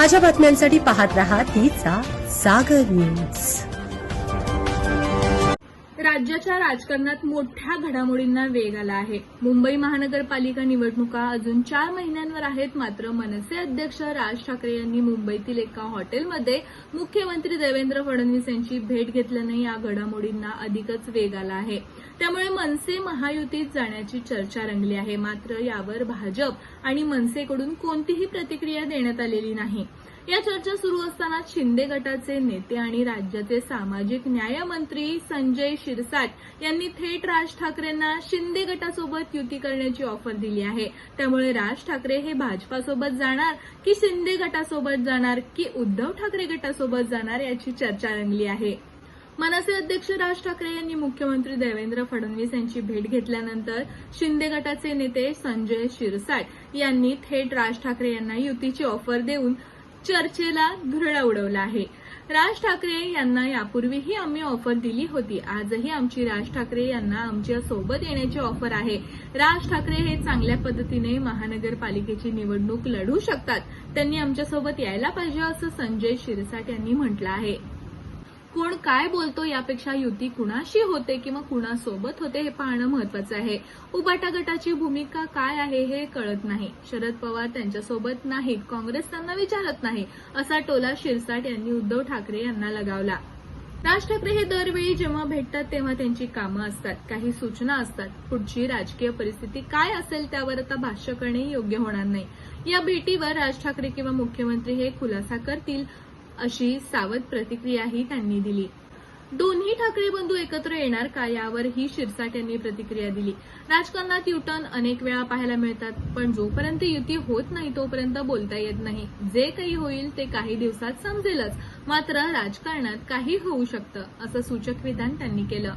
ताज्या बातम्यांसाठी पाहत राहा तिचा सागर न्यूज. राज्याच्या राजकारणात मोठ्या घडामोडींना वेग आला आहे. मुंबई महानगरपालिका निवडणुका अजून चार महिन्यांवर आहेत मात्र मनसे अध्यक्ष राज ठाकरे यांनी मुंबईतील एका हॉटेलमध्ये मुख्यमंत्री देवेंद्र फडणवीस यांची भेट घेतल्याने या घडामोडींना अधिकच वेग आला आहे. त्यामुळे मनसे महायुतीत जाण्याची चर्चा रंगली आहे. मात्र यावर भाजप आणि मनसेकडून कोणतीही प्रतिक्रिया देण्यात आलेली नाही. या चर्चा सुरू असताना शिंदे गटाचे नेते आणि राज्याचे सामाजिक न्यायमंत्री संजय शिरसाट यांनी थेट राज ठाकरेंना शिंदे गटासोबत युती करण्याची ऑफर दिली आहे. त्यामुळे राज ठाकरे हे भाजपासोबत जाणार की शिंदे गटासोबत जाणार की उद्धव ठाकरे गटासोबत जाणार याची चर्चा रंगली आहे. मनसे अध्यक्ष राज ठाकरे यांनी मुख्यमंत्री देवेंद्र फडणवीस यांची भेट घेतल्यानंतर शिंदे गटाचे नेते संजय शिरसाट यांनी थेट राज ठाकरे यांना युतीची ऑफर देऊन चर्चेला धुरळा उडवला आहे. राज ठाकरे यांना यापूर्वीही आम्ही ऑफर दिली होती. आजही आमची राज ठाकरे यांना आमच्यासोबत येण्याची ऑफर आहे. राज ठाकरे हे चांगल्या पद्धतीने महानगरपालिकेची निवडणूक लढू शकतात. त्यांनी आमच्यासोबत यायला पाहिजे असं संजय शिरसाट यांनी म्हटलं आहे. कोण काय बोलतो यापेक्षा युती कुणाशी होते किंवा कुणासोबत होते हे पाहणं महत्वाचं आहे. उबाटा गटाची भूमिका काय आहे हे कळत नाही. शरद पवार त्यांच्यासोबत नाहीत काँग्रेस त्यांना विचारत नाही असा टोला शिरसाट यांनी उद्धव ठाकरे यांना लगावला. राज ठाकरे हे दरवेळी जेव्हा भेटतात तेव्हा त्यांची कामं असतात काही सूचना असतात. पुढची राजकीय परिस्थिती काय असेल त्यावर आता भाष्य करणे योग्य होणार नाही. या भेटीवर राज ठाकरे किंवा मुख्यमंत्री हे खुलासा करतील अशी सावध प्रतिक्रियाही त्यांनी दिली. दोन्ही ठाकरे बंधू एकत्र येणार का यावर ही शिरसाट यांनी प्रतिक्रिया दिली. राजकारणात युटर्न अनेक वेळा पाहायला मिळतात पण जोपर्यंत युती होत नाही तोपर्यंत बोलता येत नाही. जे काही होईल ते काही दिवसात समजेलच. मात्र राजकारणात काही होऊ शकतं असं सूचक विधान त्यांनी केलं.